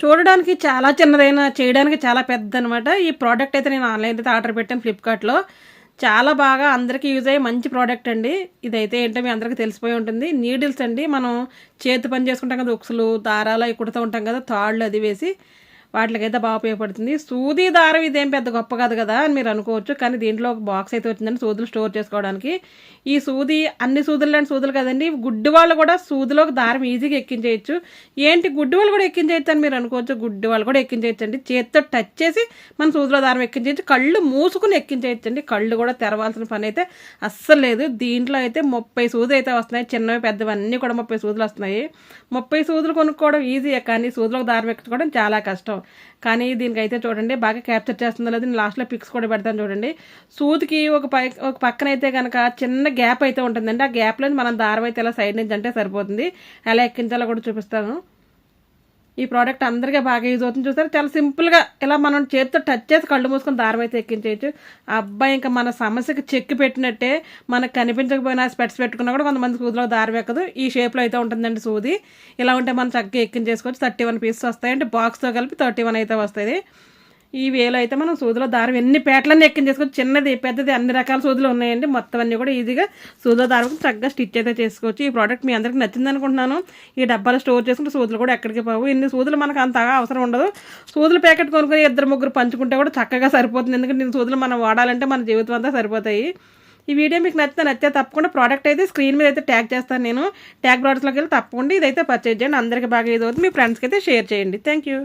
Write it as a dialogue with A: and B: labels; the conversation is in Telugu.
A: చూడడానికి చాలా చిన్నదైన చేయడానికి చాలా పెద్ద అనమాట ఈ ప్రోడక్ట్ అయితే నేను ఆన్లైన్ అయితే ఆర్డర్ పెట్టాను ఫ్లిప్కార్ట్లో చాలా బాగా అందరికీ యూజ్ అయ్యే మంచి ప్రోడక్ట్ అండి. ఇదైతే ఏంటో మీ అందరికీ తెలిసిపోయి ఉంటుంది. నీడిల్స్ అండి. మనం చేతి పని చేసుకుంటాం కదా ఉక్సులు దారాలు అవి కుడుతూ ఉంటాం కదా తాళ్ళు అది వేసి వాటికైతే బాగా ఉపయోగపడుతుంది. సూది దారం ఇదేం పెద్ద గొప్ప కాదు కదా అని మీరు అనుకోవచ్చు. కానీ దీంట్లో ఒక బాక్స్ అయితే వచ్చిందండి సూదులు స్టోర్ చేసుకోవడానికి. ఈ సూది అన్ని సూదులు లాంటి సూదులు కదండి. గుడ్డి వాళ్ళు కూడా సూదిలోకి దారం ఈజీగా ఎక్కించేయచ్చు. ఏంటి గుడ్డి వాళ్ళు కూడా ఎక్కించేయచ్చు అని మీరు అనుకోవచ్చు. గుడ్డి వాళ్ళు కూడా ఎక్కించేయచ్చు అండి చేతితో టచ్ చేసి మన సూదిలో దారం ఎక్కించేయచ్చు. కళ్ళు మూసుకుని ఎక్కించేయచ్చు అండి కళ్ళు కూడా తెరవాల్సిన పని అయితే అస్సలు లేదు. దీంట్లో అయితే ముప్పై సూదులు అయితే వస్తున్నాయి. చిన్నవి పెద్దవి అన్నీ కూడా ముప్పై సూదులు వస్తున్నాయి. ముప్పై సూదులు కొనుక్కోవడం ఈజీయే కానీ సూదులకు దారం ఎక్కించుకోవడం చాలా కష్టం. కానీ దీనికైతే చూడండి బాగా క్యాప్చర్ చేస్తుందో లేదు నేను లాస్ట్లో పిక్స్ కూడా పెడతాను చూడండి. సూదికి ఒక పై ఒక పక్కన అయితే కనుక చిన్న గ్యాప్ అయితే ఉంటుందండి. ఆ గ్యాప్లో మనం దారం అయితే ఇలా సైడ్ నుంచి అంటే సరిపోతుంది. ఎలా ఎక్కించాలో కూడా చూపిస్తాను. ఈ ప్రోడక్ట్ అందరికీ బాగా యూజ్ అవుతుంది. చూసారు? చాలా సింపుల్గా ఇలా మనం చేతితో టచ్ చేసి కళ్ళు మూసుకొని దారం అయితే ఎక్కించేయచ్చు. ఆ అబ్బాయి ఇంకా మన సమస్యకి చెక్కి పెట్టినట్టే మనకు కనిపించకపోయినా స్పెట్స్ పెట్టుకున్నా కూడా కొంతమంది సూదిలో దారం ఎక్కదు. ఈ షేప్లో అయితే ఉంటుందండి సూది. ఇలా ఉంటే మనం చక్కగా ఎక్కించేసుకోవచ్చు. థర్టీ వన్ పీసెస్ వస్తాయి అంటే బాక్స్తో కలిపి థర్టీ వన్ అయితే వస్తుంది ఈ వేలో అయితే మనం సూదుల దారం ఎన్ని పేటలన్నీ ఎక్కించేసుకోవచ్చు చిన్నది పెద్దది అన్ని రకాల సూదులు ఉన్నాయండి. మొత్తం అన్నీ కూడా ఈజీగా సూదుల దారం చక్కగా స్టిచ్ అయితే చేసుకోవచ్చు. ఈ ప్రోడక్ట్ మీ అందరికి నచ్చింది అనుకుంటున్నాను. ఈ డబ్బాలు స్టోర్ చేసుకుంటే సూదులు కూడా ఎక్కడికి పోవు. ఇన్ని సూదులు మనకు అంతగా అవసరం ఉండదు. సూదులు ప్యాకెట్ కొనుక్కొని ఇద్దరు ముగ్గురు పంచుకుంటే కూడా చక్కగా సరిపోతుంది. ఎందుకంటే నేను సూదులు మనం వాడాలంటే మన జీవితం అంతా సరిపోతాయి. ఈ వీడియో మీకు నచ్చితే నచ్చితే తప్పకుండా ప్రోడక్ట్ అయితే స్క్రీన్ మీద అయితే ట్యాగ్ చేస్తాను నేను. ట్యాగ్ ప్రోడక్ట్స్లోకి వెళ్ళి తప్పకుండా ఇదైతే పర్చేజ్ చేయండి. అందరికీ బాగా ఇది అవుతుంది. మీ ఫ్రెండ్స్కి అయితే షేర్ చేయండి. Thank you